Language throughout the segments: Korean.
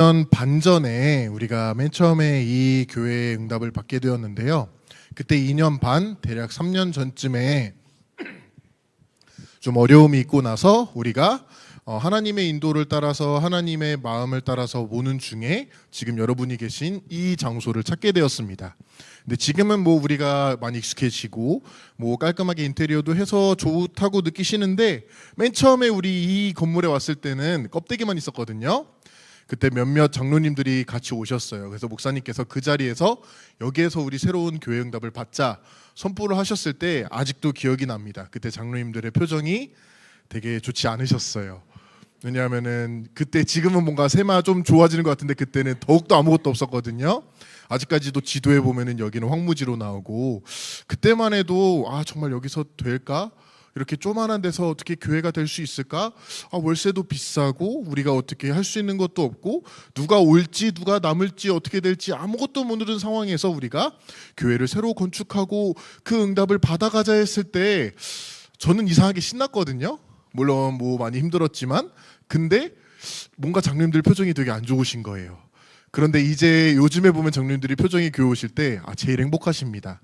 년 반전에 우리가 맨 처음에 이 교회의 응답을 받게 되었는데요. 그때 2년 반, 대략 3년 전쯤에 좀 어려움이 있고 나서 우리가 어, 하나님의 인도를 따라서 하나님의 마음을 따라서 모는 중에 지금 여러분이 계신 이 장소를 찾게 되었습니다. 근데 지금은 뭐 우리가 많이 익숙해지고 뭐 깔끔하게 인테리어도 해서 좋다고 느끼시는데 맨 처음에 우리 이 건물에 왔을 때는 껍데기만 있었거든요. 그때 몇몇 장로님들이 같이 오셨어요. 그래서 목사님께서 그 자리에서 여기에서 우리 새로운 교회 응답을 받자 선포를 하셨을 때 아직도 기억이 납니다. 그때 장로님들의 표정이 되게 좋지 않으셨어요. 왜냐하면은 그때 지금은 뭔가 세마 좀 좋아지는 것 같은데 그때는 더욱더 아무것도 없었거든요. 아직까지도 지도에 보면은 여기는 황무지로 나오고 그때만 해도 아 정말 여기서 될까? 이렇게 조만한 데서 어떻게 교회가 될 수 있을까? 아, 월세도 비싸고 우리가 어떻게 할 수 있는 것도 없고 누가 올지 누가 남을지 어떻게 될지 아무것도 모르는 상황에서 우리가 교회를 새로 건축하고 그 응답을 받아가자 했을 때 저는 이상하게 신났거든요. 물론 뭐 많이 힘들었지만 근데 뭔가 장님들 표정이 되게 안 좋으신 거예요. 그런데 이제 요즘에 보면 장님들이 표정이 괴로우실 때 아, 제일 행복하십니다.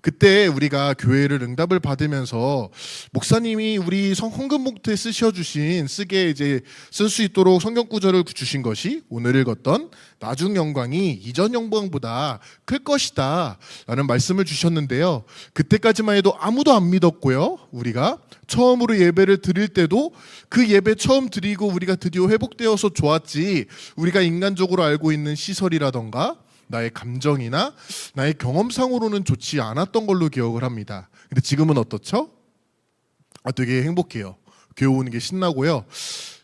그때 우리가 교회를 응답을 받으면서 목사님이 우리 성 헌금 봉투에 쓰셔 주신 쓰게 이제 쓸 수 있도록 성경 구절을 주신 것이 오늘 읽었던 나중 영광이 이전 영광보다 클 것이다라는 말씀을 주셨는데요. 그때까지만 해도 아무도 안 믿었고요. 우리가 처음으로 예배를 드릴 때도 그 예배 처음 드리고 우리가 드디어 회복되어서 좋았지 우리가 인간적으로 알고 있는 시설이라던가 나의 감정이나 나의 경험상으로는 좋지 않았던 걸로 기억을 합니다. 근데 지금은 어떻죠? 아, 되게 행복해요. 교회 오는 게 신나고요.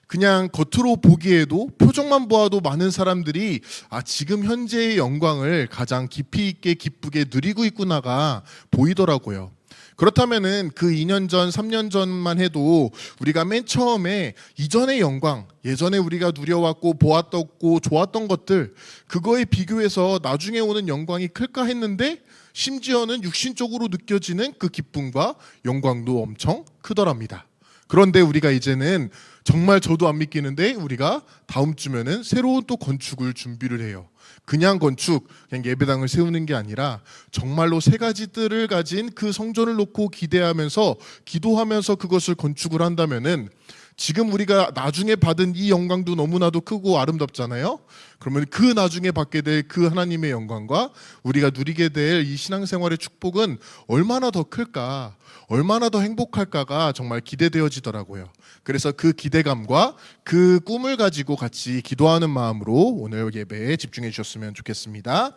그냥 겉으로 보기에도 표정만 보아도 많은 사람들이 아 지금 현재의 영광을 가장 깊이 있게 기쁘게 누리고 있구나가 보이더라고요. 그렇다면은 그 2년 전, 3년 전만 해도 우리가 맨 처음에 이전의 영광, 예전에 우리가 누려왔고 보았었고 좋았던 것들 그거에 비교해서 나중에 오는 영광이 클까 했는데 심지어는 육신적으로 느껴지는 그 기쁨과 영광도 엄청 크더랍니다. 그런데 우리가 이제는 정말 저도 안 믿기는데 우리가 다음 주면은 새로운 또 건축을 준비를 해요. 그냥 건축, 그냥 예배당을 세우는 게 아니라 정말로 세 가지 뜰을 가진 그 성전을 놓고 기대하면서 기도하면서 그것을 건축을 한다면은 지금 우리가 나중에 받은 이 영광도 너무나도 크고 아름답잖아요. 그러면 그 나중에 받게 될 그 하나님의 영광과 우리가 누리게 될 이 신앙생활의 축복은 얼마나 더 클까, 얼마나 더 행복할까가 정말 기대되어지더라고요. 그래서 그 기대감과 그 꿈을 가지고 같이 기도하는 마음으로 오늘 예배에 집중해 주셨으면 좋겠습니다.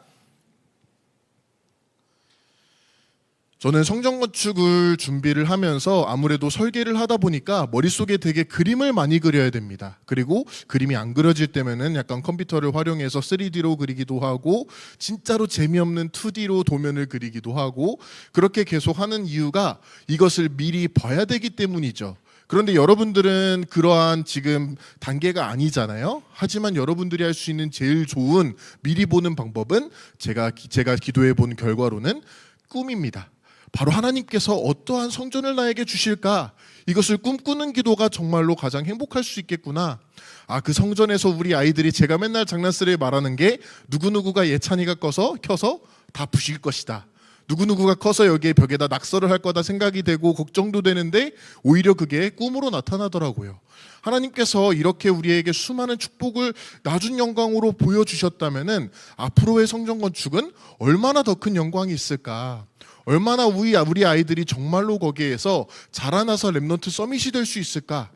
저는 성전 건축을 준비를 하면서 아무래도 설계를 하다 보니까 머릿속에 되게 그림을 많이 그려야 됩니다. 그리고 그림이 안 그려질 때면은 약간 컴퓨터를 활용해서 3D로 그리기도 하고 진짜로 재미없는 2D로 도면을 그리기도 하고 그렇게 계속 하는 이유가 이것을 미리 봐야 되기 때문이죠. 그런데 여러분들은 그러한 지금 단계가 아니잖아요. 하지만 여러분들이 할 수 있는 제일 좋은 미리 보는 방법은 제가 제가 기도해 본 결과로는 꿈입니다. 바로 하나님께서 어떠한 성전을 나에게 주실까? 이것을 꿈꾸는 기도가 정말로 가장 행복할 수 있겠구나. 아, 그 성전에서 우리 아이들이 제가 맨날 장난스레 말하는 게 누구누구가 예찬이가 꺼서 켜서 다 부실 것이다. 누구누구가 커서 여기에 벽에다 낙서를 할 거다 생각이 되고 걱정도 되는데 오히려 그게 꿈으로 나타나더라고요. 하나님께서 이렇게 우리에게 수많은 축복을 나중 영광으로 보여주셨다면은 앞으로의 성전 건축은 얼마나 더 큰 영광이 있을까? 얼마나 우리 우리 아이들이 정말로 거기에서 자라나서 랩넌트 서밋이 될 수 있을까?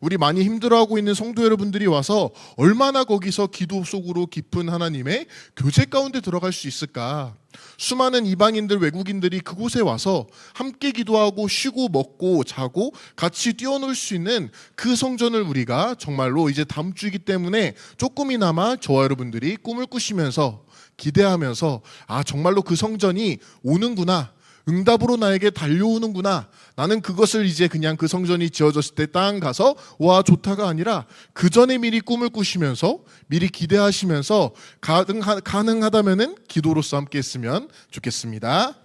우리 많이 힘들어하고 있는 성도 여러분들이 와서 얼마나 거기서 기도 속으로 깊은 하나님의 교제 가운데 들어갈 수 있을까? 수많은 이방인들 외국인들이 그곳에 와서 함께 기도하고 쉬고 먹고 자고 같이 뛰어놀 수 있는 그 성전을 우리가 정말로 이제 다음 주이기 때문에 조금이나마 저와 여러분들이 꿈을 꾸시면서 기대하면서 아 정말로 그 성전이 오는구나 응답으로 나에게 달려오는구나. 나는 그것을 이제 그냥 그 성전이 지어졌을 때 땅 가서 와 좋다가 아니라 그 전에 미리 꿈을 꾸시면서 미리 기대하시면서 가능하, 가능하다면은 기도로서 함께 했으면 좋겠습니다.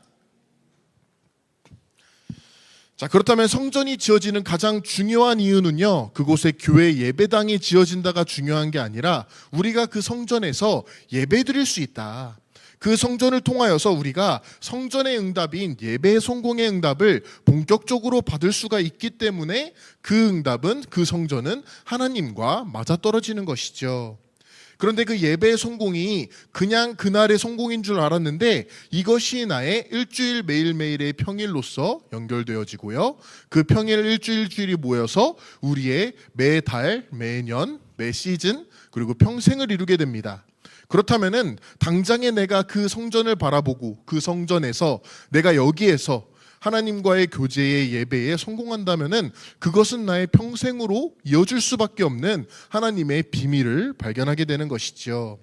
자, 그렇다면 성전이 지어지는 가장 중요한 이유는요, 그곳에 교회 예배당이 지어진다가 중요한 게 아니라 우리가 그 성전에서 예배 드릴 수 있다. 그 성전을 통하여서 우리가 성전의 응답인 예배의 성공의 응답을 본격적으로 받을 수가 있기 때문에 그 응답은 그 성전은 하나님과 맞아떨어지는 것이죠. 그런데 그 예배의 성공이 그냥 그날의 성공인 줄 알았는데 이것이 나의 일주일 매일매일의 평일로서 연결되어지고요. 그 평일 일주일 주일이 모여서 우리의 매달, 매년, 매 시즌 그리고 평생을 이루게 됩니다. 그렇다면은 당장에 내가 그 성전을 바라보고 그 성전에서 내가 여기에서 하나님과의 교제의 예배에 성공한다면은 그것은 나의 평생으로 이어질 수밖에 없는 하나님의 비밀을 발견하게 되는 것이지요.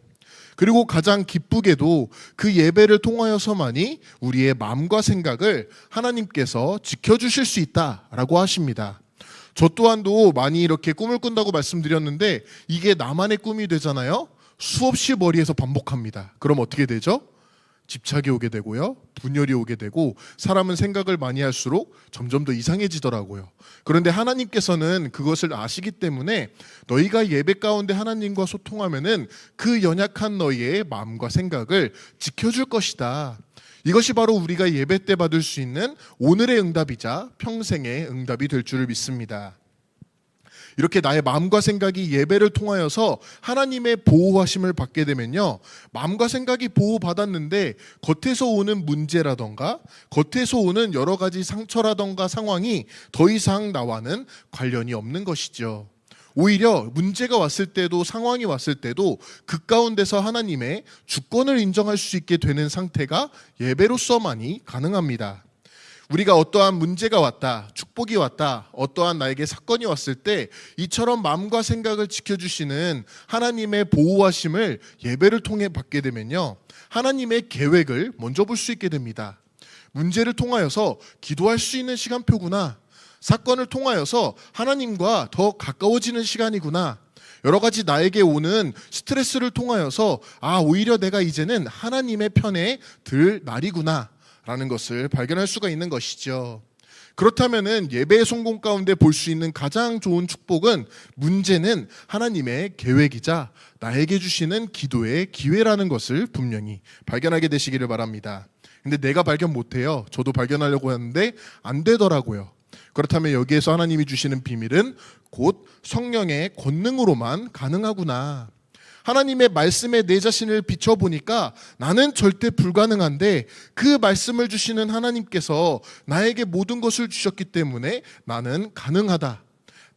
그리고 가장 기쁘게도 그 예배를 통하여서만이 우리의 마음과 생각을 하나님께서 지켜주실 수 있다라고 하십니다. 저 또한도 많이 이렇게 꿈을 꾼다고 말씀드렸는데 이게 나만의 꿈이 되잖아요. 수없이 머리에서 반복합니다. 그럼 어떻게 되죠? 집착이 오게 되고요. 분열이 오게 되고 사람은 생각을 많이 할수록 점점 더 이상해지더라고요. 그런데 하나님께서는 그것을 아시기 때문에 너희가 예배 가운데 하나님과 소통하면은 그 연약한 너희의 마음과 생각을 지켜줄 것이다. 이것이 바로 우리가 예배 때 받을 수 있는 오늘의 응답이자 평생의 응답이 될 줄을 믿습니다. 이렇게 나의 마음과 생각이 예배를 통하여서 하나님의 보호하심을 받게 되면요. 마음과 생각이 보호받았는데 겉에서 오는 문제라던가 겉에서 오는 여러 가지 상처라던가 상황이 더 이상 나와는 관련이 없는 것이죠. 오히려 문제가 왔을 때도 상황이 왔을 때도 그 가운데서 하나님의 주권을 인정할 수 있게 되는 상태가 예배로서만이 가능합니다. 우리가 어떠한 문제가 왔다, 축복이 왔다, 어떠한 나에게 사건이 왔을 때 이처럼 마음과 생각을 지켜주시는 하나님의 보호하심을 예배를 통해 받게 되면요. 하나님의 계획을 먼저 볼 수 있게 됩니다. 문제를 통하여서 기도할 수 있는 시간표구나. 사건을 통하여서 하나님과 더 가까워지는 시간이구나. 여러 가지 나에게 오는 스트레스를 통하여서 아, 오히려 내가 이제는 하나님의 편에 들 날이구나. 라는 것을 발견할 수가 있는 것이죠. 그렇다면은 예배의 성공 가운데 볼 수 있는 가장 좋은 축복은 문제는 하나님의 계획이자 나에게 주시는 기도의 기회라는 것을 분명히 발견하게 되시기를 바랍니다. 근데 내가 발견 못해요. 저도 발견하려고 하는데 안 되더라고요. 그렇다면 여기에서 하나님이 주시는 비밀은 곧 성령의 권능으로만 가능하구나. 하나님의 말씀에 내 자신을 비춰보니까 나는 절대 불가능한데 그 말씀을 주시는 하나님께서 나에게 모든 것을 주셨기 때문에 나는 가능하다.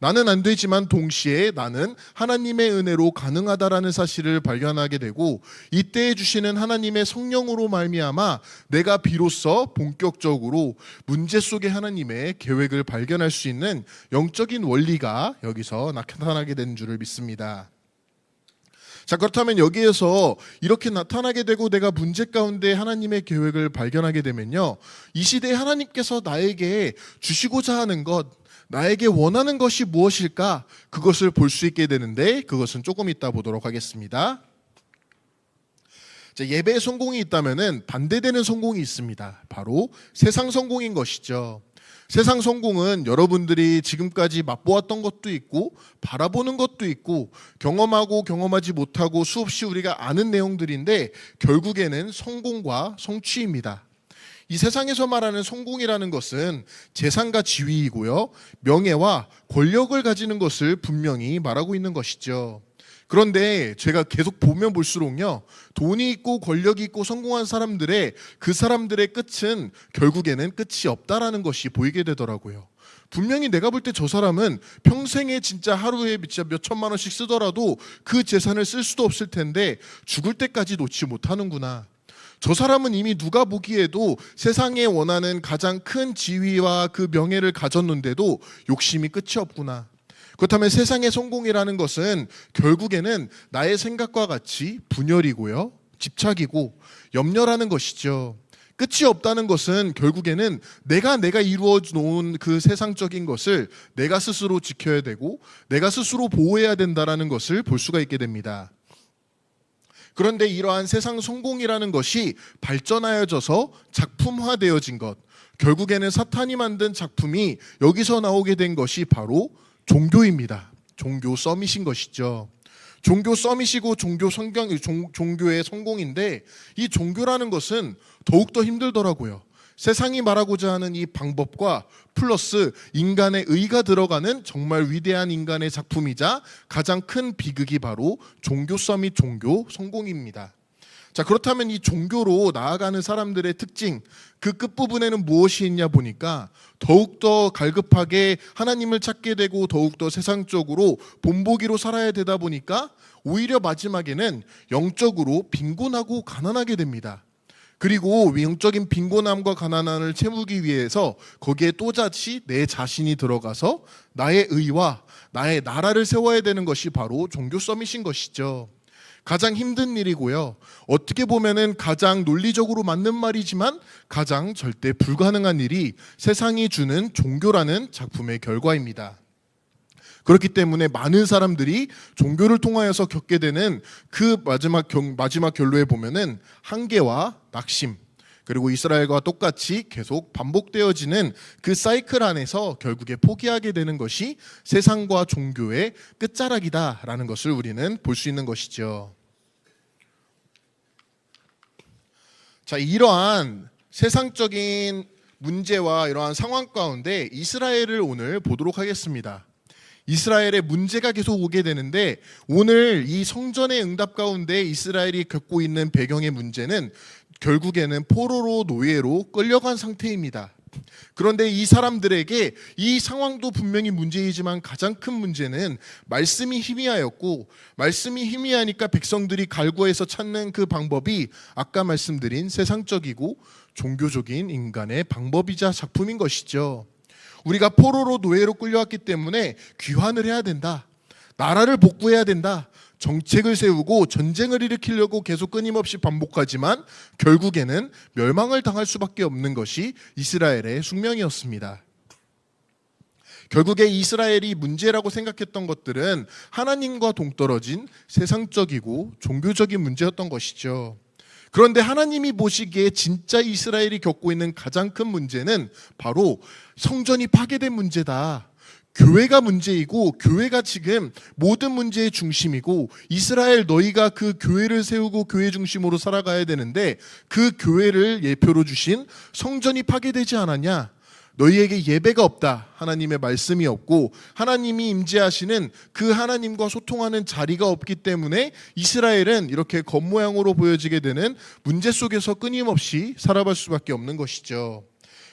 나는 안 되지만 동시에 나는 하나님의 은혜로 가능하다라는 사실을 발견하게 되고 이때에 주시는 하나님의 성령으로 말미암아 내가 비로소 본격적으로 문제 속의 하나님의 계획을 발견할 수 있는 영적인 원리가 여기서 나타나게 된 줄을 믿습니다. 자, 그렇다면 여기에서 이렇게 나타나게 되고 내가 문제 가운데 하나님의 계획을 발견하게 되면요. 이 시대에 하나님께서 나에게 주시고자 하는 것, 나에게 원하는 것이 무엇일까? 그것을 볼 수 있게 되는데 그것은 조금 이따 보도록 하겠습니다. 자, 예배의 성공이 있다면은 반대되는 성공이 있습니다. 바로 세상 성공인 것이죠. 세상 성공은 여러분들이 지금까지 맛보았던 것도 있고 바라보는 것도 있고 경험하고 경험하지 못하고 수없이 우리가 아는 내용들인데 결국에는 성공과 성취입니다. 이 세상에서 말하는 성공이라는 것은 재산과 지위이고요. 명예와 권력을 가지는 것을 분명히 말하고 있는 것이죠. 그런데 제가 계속 보면 볼수록요, 돈이 있고 권력이 있고 성공한 사람들의 그 사람들의 끝은 결국에는 끝이 없다라는 것이 보이게 되더라고요. 분명히 내가 볼 때 저 사람은 평생에 진짜 하루에 진짜 몇 천만 원씩 쓰더라도 그 재산을 쓸 수도 없을 텐데 죽을 때까지 놓지 못하는구나. 저 사람은 이미 누가 보기에도 세상에 원하는 가장 큰 지위와 그 명예를 가졌는데도 욕심이 끝이 없구나. 그렇다면 세상의 성공이라는 것은 결국에는 나의 생각과 같이 분열이고요. 집착이고 염려라는 것이죠. 끝이 없다는 것은 결국에는 내가 내가 이루어 놓은 그 세상적인 것을 내가 스스로 지켜야 되고 내가 스스로 보호해야 된다라는 것을 볼 수가 있게 됩니다. 그런데 이러한 세상 성공이라는 것이 발전하여져서 작품화되어진 것, 결국에는 사탄이 만든 작품이 여기서 나오게 된 것이 바로 종교입니다. 종교 서밋인 것이죠. 종교 서밋이고 종교 성경 종, 종교의 성공인데 이 종교라는 것은 더욱 더 힘들더라고요. 세상이 말하고자 하는 이 방법과 플러스 인간의 의가 들어가는 정말 위대한 인간의 작품이자 가장 큰 비극이 바로 종교 서밋 종교 성공입니다. 자, 그렇다면 이 종교로 나아가는 사람들의 특징, 그 끝부분에는 무엇이 있냐 보니까 더욱더 갈급하게 하나님을 찾게 되고 더욱더 세상적으로 본보기로 살아야 되다 보니까 오히려 마지막에는 영적으로 빈곤하고 가난하게 됩니다. 그리고 영적인 빈곤함과 가난함을 채우기 위해서 거기에 또다시 내 자신이 들어가서 나의 의와 나의 나라를 세워야 되는 것이 바로 종교 서밋인 것이죠. 가장 힘든 일이고요. 어떻게 보면은 가장 논리적으로 맞는 말이지만 가장 절대 불가능한 일이 세상이 주는 종교라는 작품의 결과입니다. 그렇기 때문에 많은 사람들이 종교를 통하여서 겪게 되는 그 마지막 경, 마지막 결로에 보면은 한계와 낙심 그리고 이스라엘과 똑같이 계속 반복되어지는 그 사이클 안에서 결국에 포기하게 되는 것이 세상과 종교의 끝자락이다라는 것을 우리는 볼 수 있는 것이죠. 자, 이러한 세상적인 문제와 이러한 상황 가운데 이스라엘을 오늘 보도록 하겠습니다. 이스라엘의 문제가 계속 오게 되는데 오늘 이 성전의 응답 가운데 이스라엘이 겪고 있는 배경의 문제는 결국에는 포로로 노예로 끌려간 상태입니다. 그런데 이 사람들에게 이 상황도 분명히 문제이지만 가장 큰 문제는 말씀이 희미하였고 말씀이 희미하니까 백성들이 갈구해서 찾는 그 방법이 아까 말씀드린 세상적이고 종교적인 인간의 방법이자 작품인 것이죠. 우리가 포로로 노예로 끌려왔기 때문에 귀환을 해야 된다. 나라를 복구해야 된다. 정책을 세우고 전쟁을 일으키려고 계속 끊임없이 반복하지만 결국에는 멸망을 당할 수밖에 없는 것이 이스라엘의 숙명이었습니다. 결국에 이스라엘이 문제라고 생각했던 것들은 하나님과 동떨어진 세상적이고 종교적인 문제였던 것이죠. 그런데 하나님이 보시기에 진짜 이스라엘이 겪고 있는 가장 큰 문제는 바로 성전이 파괴된 문제다. 교회가 문제이고 교회가 지금 모든 문제의 중심이고 이스라엘 너희가 그 교회를 세우고 교회 중심으로 살아가야 되는데 그 교회를 예표로 주신 성전이 파괴되지 않았냐? 너희에게 예배가 없다. 하나님의 말씀이 없고 하나님이 임재하시는 그 하나님과 소통하는 자리가 없기 때문에 이스라엘은 이렇게 겉모양으로 보여지게 되는 문제 속에서 끊임없이 살아갈 수밖에 없는 것이죠.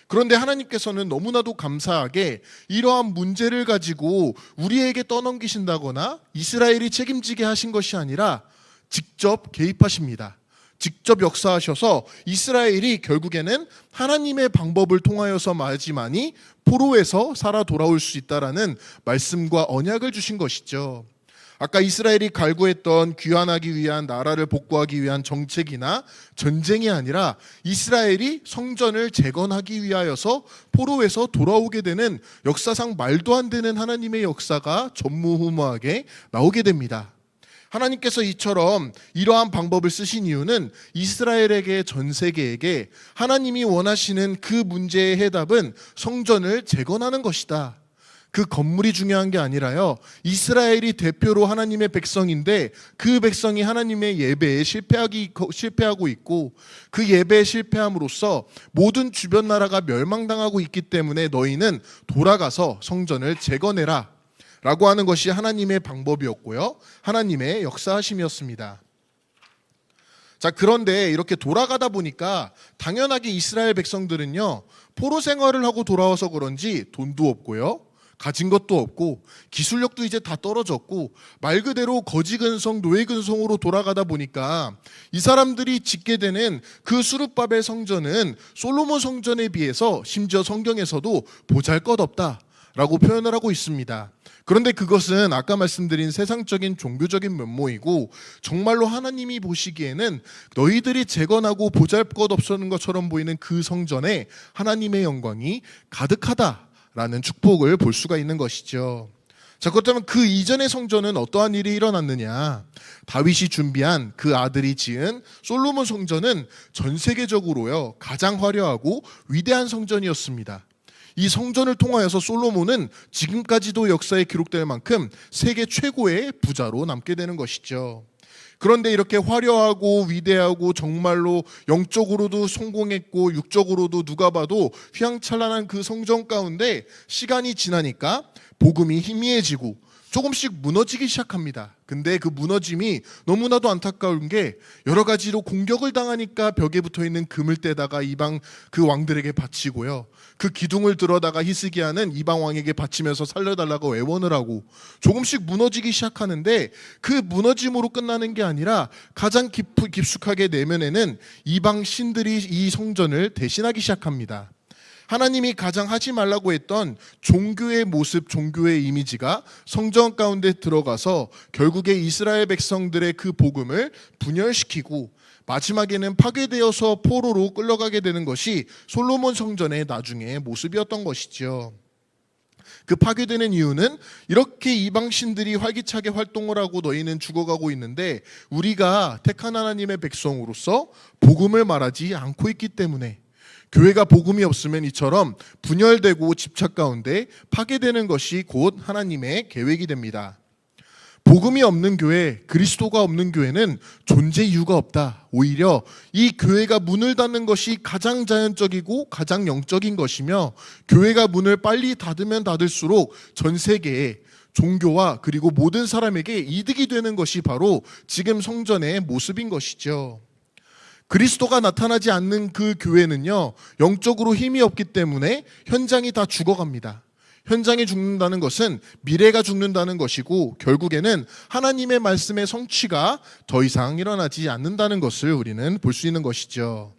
그런데 하나님께서는 너무나도 감사하게 이러한 문제를 가지고 우리에게 떠넘기신다거나 이스라엘이 책임지게 하신 것이 아니라 직접 개입하십니다. 직접 역사하셔서 이스라엘이 결국에는 하나님의 방법을 통하여서 마지만이 포로에서 살아 돌아올 수 있다라는 말씀과 언약을 주신 것이죠. 아까 이스라엘이 갈구했던 귀환하기 위한 나라를 복구하기 위한 정책이나 전쟁이 아니라 이스라엘이 성전을 재건하기 위하여서 포로에서 돌아오게 되는 역사상 말도 안 되는 하나님의 역사가 전무후무하게 나오게 됩니다. 하나님께서 이처럼 이러한 방법을 쓰신 이유는 이스라엘에게 전 세계에게 하나님이 원하시는 그 문제의 해답은 성전을 재건하는 것이다. 그 건물이 중요한 게 아니라요. 이스라엘이 대표로 하나님의 백성인데 그 백성이 하나님의 예배에 실패하기 실패하고 있고 그 예배에 실패함으로써 모든 주변 나라가 멸망당하고 있기 때문에 너희는 돌아가서 성전을 재건해라. 라고 하는 것이 하나님의 방법이었고요. 하나님의 역사하심이었습니다. 자, 그런데 이렇게 돌아가다 보니까 당연하게 이스라엘 백성들은요, 포로 생활을 하고 돌아와서 그런지 돈도 없고요. 가진 것도 없고 기술력도 이제 다 떨어졌고 말 그대로 거지 근성 노예 근성으로 돌아가다 보니까 이 사람들이 짓게 되는 그 수르바벨 성전은 솔로몬 성전에 비해서 심지어 성경에서도 보잘것없다 라고 표현을 하고 있습니다. 그런데 그것은 아까 말씀드린 세상적인 종교적인 면모이고 정말로 하나님이 보시기에는 너희들이 재건하고 보잘것없는 것처럼 보이는 그 성전에 하나님의 영광이 가득하다 라는 축복을 볼 수가 있는 것이죠. 자, 그렇다면 그 이전의 성전은 어떠한 일이 일어났느냐? 다윗이 준비한 그 아들이 지은 솔로몬 성전은 전 세계적으로요, 가장 화려하고 위대한 성전이었습니다. 이 성전을 통하여서 솔로몬은 지금까지도 역사에 기록될 만큼 세계 최고의 부자로 남게 되는 것이죠. 그런데 이렇게 화려하고 위대하고 정말로 영적으로도 성공했고 육적으로도 누가 봐도 휘황찬란한 그 성전 가운데 시간이 지나니까 복음이 희미해지고 조금씩 무너지기 시작합니다. 근데 그 무너짐이 너무나도 안타까운 게 여러 가지로 공격을 당하니까 벽에 붙어 있는 금을 떼다가 이방 그 왕들에게 바치고요. 그 기둥을 들어다가 히스기야는 이방 왕에게 바치면서 살려달라고 애원을 하고 조금씩 무너지기 시작하는데 그 무너짐으로 끝나는 게 아니라 가장 깊, 깊숙하게 내면에는 이방 신들이 이 성전을 대신하기 시작합니다. 하나님이 가장 하지 말라고 했던 종교의 모습, 종교의 이미지가 성전 가운데 들어가서 결국에 이스라엘 백성들의 그 복음을 분열시키고 마지막에는 파괴되어서 포로로 끌려가게 되는 것이 솔로몬 성전의 나중의 모습이었던 것이죠. 그 파괴되는 이유는 이렇게 이방 신들이 활기차게 활동을 하고 너희는 죽어가고 있는데 우리가 택한 하나님의 백성으로서 복음을 말하지 않고 있기 때문에 교회가 복음이 없으면 이처럼 분열되고 집착 가운데 파괴되는 것이 곧 하나님의 계획이 됩니다. 복음이 없는 교회, 그리스도가 없는 교회는 존재 이유가 없다. 오히려 이 교회가 문을 닫는 것이 가장 자연적이고 가장 영적인 것이며 교회가 문을 빨리 닫으면 닫을수록 전 세계에 종교와 그리고 모든 사람에게 이득이 되는 것이 바로 지금 성전의 모습인 것이죠. 그리스도가 나타나지 않는 그 교회는요, 영적으로 힘이 없기 때문에 현장이 다 죽어갑니다. 현장이 죽는다는 것은 미래가 죽는다는 것이고 결국에는 하나님의 말씀의 성취가 더 이상 일어나지 않는다는 것을 우리는 볼 수 있는 것이죠.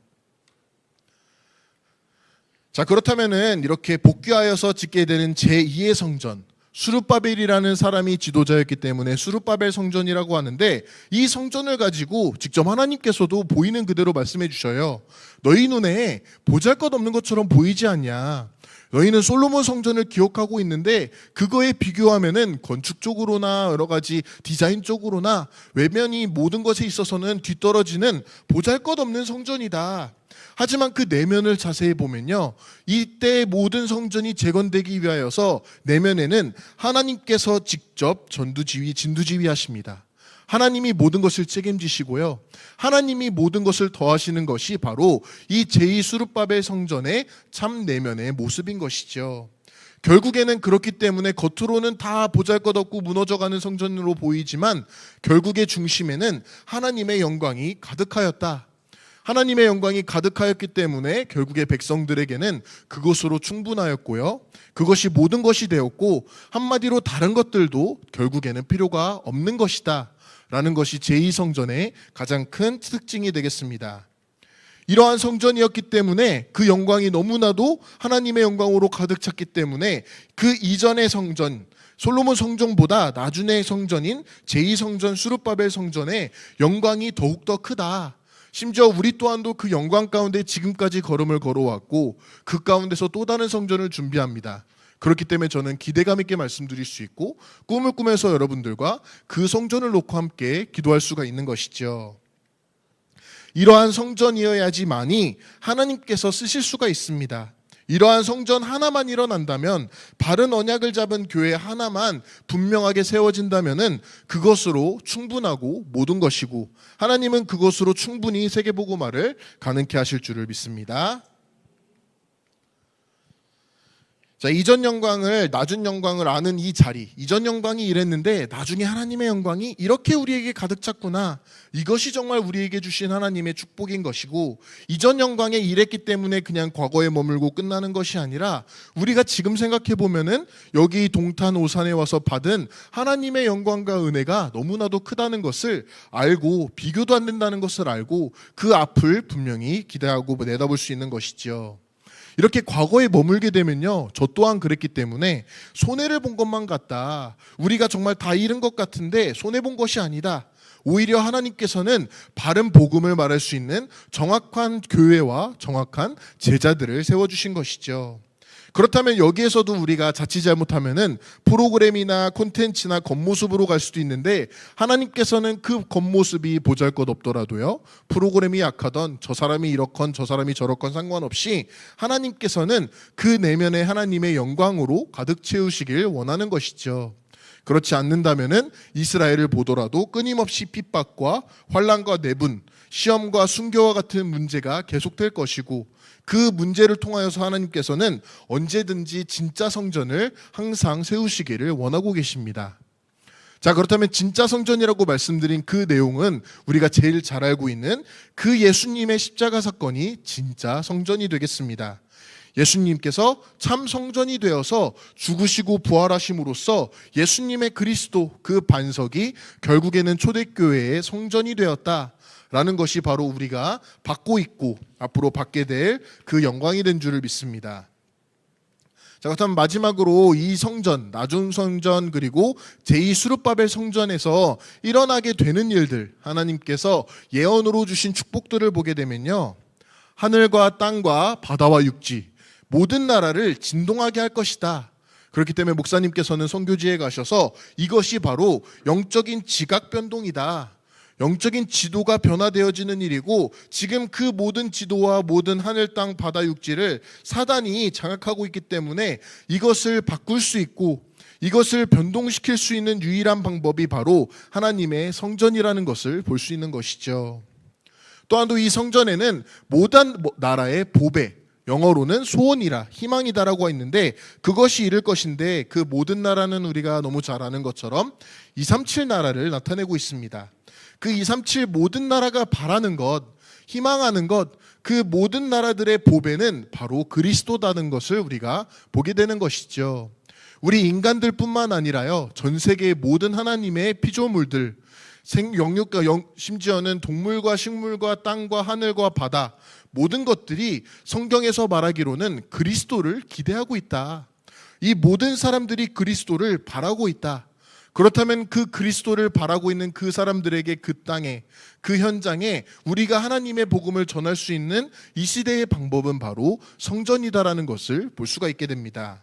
자, 그렇다면은 이렇게 복귀하여서 짓게 되는 제2의 성전, 수르바벨이라는 사람이 지도자였기 때문에 수르바벨 성전이라고 하는데 이 성전을 가지고 직접 하나님께서도 보이는 그대로 말씀해 주셔요. 너희 눈에 보잘것없는 것처럼 보이지 않냐? 너희는 솔로몬 성전을 기억하고 있는데 그거에 비교하면은 건축적으로나 여러 가지 디자인 쪽으로나 외면이 모든 것에 있어서는 뒤떨어지는 보잘것없는 성전이다. 하지만 그 내면을 자세히 보면요. 이때 모든 성전이 재건되기 위하여서 내면에는 하나님께서 직접 전두지휘, 진두지휘 하십니다. 하나님이 모든 것을 책임지시고요. 하나님이 모든 것을 더하시는 것이 바로 이 제2수르바벨 성전의 참 내면의 모습인 것이죠. 결국에는 그렇기 때문에 겉으로는 다 보잘것없고 무너져가는 성전으로 보이지만 결국의 중심에는 하나님의 영광이 가득하였다. 하나님의 영광이 가득하였기 때문에 결국에 백성들에게는 그것으로 충분하였고요. 그것이 모든 것이 되었고 한마디로 다른 것들도 결국에는 필요가 없는 것이다. 라는 것이 제2성전의 가장 큰 특징이 되겠습니다. 이러한 성전이었기 때문에 그 영광이 너무나도 하나님의 영광으로 가득 찼기 때문에 그 이전의 성전, 솔로몬 성전보다 나중의 성전인 제2성전 수르바벨 성전의 영광이 더욱더 크다. 심지어 우리 또한도 그 영광 가운데 지금까지 걸음을 걸어왔고 그 가운데서 또 다른 성전을 준비합니다. 그렇기 때문에 저는 기대감 있게 말씀드릴 수 있고 꿈을 꾸면서 여러분들과 그 성전을 놓고 함께 기도할 수가 있는 것이죠. 이러한 성전이어야지만이 하나님께서 쓰실 수가 있습니다. 이러한 성전 하나만 일어난다면 바른 언약을 잡은 교회 하나만 분명하게 세워진다면은 그것으로 충분하고 모든 것이고 하나님은 그것으로 충분히 세계보고말을 가능케 하실 줄을 믿습니다. 자, 이전 영광을, 낮은 영광을 아는 이 자리, 이전 영광이 이랬는데 나중에 하나님의 영광이 이렇게 우리에게 가득 찼구나. 이것이 정말 우리에게 주신 하나님의 축복인 것이고, 이전 영광에 이랬기 때문에 그냥 과거에 머물고 끝나는 것이 아니라, 우리가 지금 생각해 보면은 여기 동탄 오산에 와서 받은 하나님의 영광과 은혜가 너무나도 크다는 것을 알고, 비교도 안 된다는 것을 알고, 그 앞을 분명히 기대하고 내다볼 수 있는 것이죠. 이렇게 과거에 머물게 되면요. 저 또한 그랬기 때문에 손해를 본 것만 같다. 우리가 정말 다 잃은 것 같은데 손해 본 것이 아니다. 오히려 하나님께서는 바른 복음을 말할 수 있는 정확한 교회와 정확한 제자들을 세워 주신 것이죠. 그렇다면 여기에서도 우리가 자칫 잘못하면은 프로그램이나 콘텐츠나 겉모습으로 갈 수도 있는데 하나님께서는 그 겉모습이 보잘 것 없더라도요. 프로그램이 약하던 저 사람이 이렇건 저 사람이 저렇건 상관없이 하나님께서는 그 내면의 하나님의 영광으로 가득 채우시길 원하는 것이죠. 그렇지 않는다면은 이스라엘을 보더라도 끊임없이 핍박과 환란과 내분, 시험과 순교와 같은 문제가 계속될 것이고 그 문제를 통하여서 하나님께서는 언제든지 진짜 성전을 항상 세우시기를 원하고 계십니다. 자, 그렇다면 진짜 성전이라고 말씀드린 그 내용은 우리가 제일 잘 알고 있는 그 예수님의 십자가 사건이 진짜 성전이 되겠습니다. 예수님께서 참 성전이 되어서 죽으시고 부활하심으로써 예수님의 그리스도 그 반석이 결국에는 초대교회의 성전이 되었다. 라는 것이 바로 우리가 받고 있고 앞으로 받게 될 그 영광이 된 줄을 믿습니다. 자, 그렇다면 마지막으로 이 성전, 나중 성전 그리고 제2 수르바벨 성전에서 일어나게 되는 일들 하나님께서 예언으로 주신 축복들을 보게 되면요. 하늘과 땅과 바다와 육지 모든 나라를 진동하게 할 것이다. 그렇기 때문에 목사님께서는 선교지에 가셔서 이것이 바로 영적인 지각 변동이다. 영적인 지도가 변화되어지는 일이고 지금 그 모든 지도와 모든 하늘 땅 바다 육지를 사단이 장악하고 있기 때문에 이것을 바꿀 수 있고 이것을 변동시킬 수 있는 유일한 방법이 바로 하나님의 성전이라는 것을 볼 수 있는 것이죠. 또한 또이 성전에는 모든 나라의 보배 영어로는 소원이라 희망이다라고 했는데 그것이 이룰 것인데 그 모든 나라는 우리가 너무 잘 아는 것처럼 237 나라를 나타내고 있습니다. 그 237 모든 나라가 바라는 것, 희망하는 것, 그 모든 나라들의 보배는 바로 그리스도다는 것을 우리가 보게 되는 것이죠. 우리 인간들뿐만 아니라요, 전 세계의 모든 하나님의 피조물들, 생 영육과 영, 심지어는 동물과 식물과 땅과 하늘과 바다 모든 것들이 성경에서 말하기로는 그리스도를 기대하고 있다. 이 모든 사람들이 그리스도를 바라고 있다. 그렇다면 그 그리스도를 바라고 있는 그 사람들에게 그 땅에 그 현장에 우리가 하나님의 복음을 전할 수 있는 이 시대의 방법은 바로 성전이다라는 것을 볼 수가 있게 됩니다.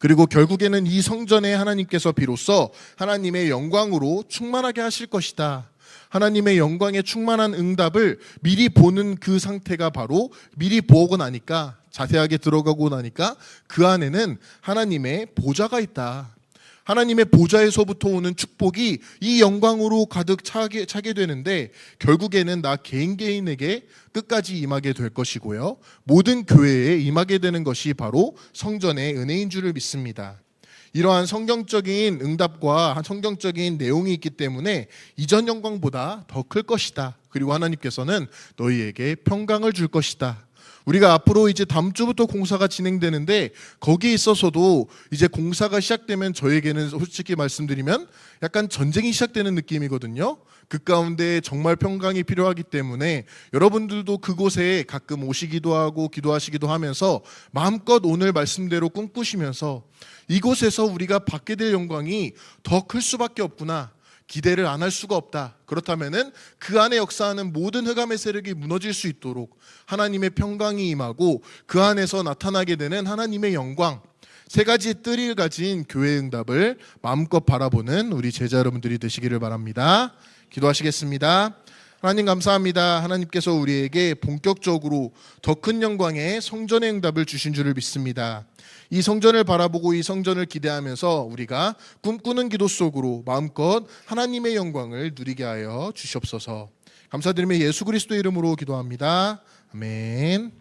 그리고 결국에는 이 성전에 하나님께서 비로소 하나님의 영광으로 충만하게 하실 것이다. 하나님의 영광에 충만한 응답을 미리 보는 그 상태가 바로 미리 보고 나니까 자세하게 들어가고 나니까 그 안에는 하나님의 보좌가 있다. 하나님의 보좌에서부터 오는 축복이 이 영광으로 가득 차게, 차게 되는데 결국에는 나 개인 개인에게 끝까지 임하게 될 것이고요. 모든 교회에 임하게 되는 것이 바로 성전의 은혜인 줄을 믿습니다. 이러한 성경적인 응답과 성경적인 내용이 있기 때문에 이전 영광보다 더 클 것이다. 그리고 하나님께서는 너희에게 평강을 줄 것이다. 우리가 앞으로 이제 다음 주부터 공사가 진행되는데 거기에 있어서도 이제 공사가 시작되면 저에게는 솔직히 말씀드리면 약간 전쟁이 시작되는 느낌이거든요. 그 가운데 정말 평강이 필요하기 때문에 여러분들도 그곳에 가끔 오시기도 하고 기도하시기도 하면서 마음껏 오늘 말씀대로 꿈꾸시면서 이곳에서 우리가 받게 될 영광이 더 클 수밖에 없구나. 기대를 안 할 수가 없다. 그렇다면은 그 안에 역사하는 모든 흑암의 세력이 무너질 수 있도록 하나님의 평강이 임하고 그 안에서 나타나게 되는 하나님의 영광 세 가지 뜰을 가진 교회 응답을 마음껏 바라보는 우리 제자 여러분들이 되시기를 바랍니다. 기도하시겠습니다. 하나님 감사합니다. 하나님께서 우리에게 본격적으로 더 큰 영광의 성전의 응답을 주신 줄을 믿습니다. 이 성전을 바라보고 이 성전을 기대하면서 우리가 꿈꾸는 기도 속으로 마음껏 하나님의 영광을 누리게 하여 주시옵소서. 감사드리며 예수 그리스도 이름으로 기도합니다. 아멘.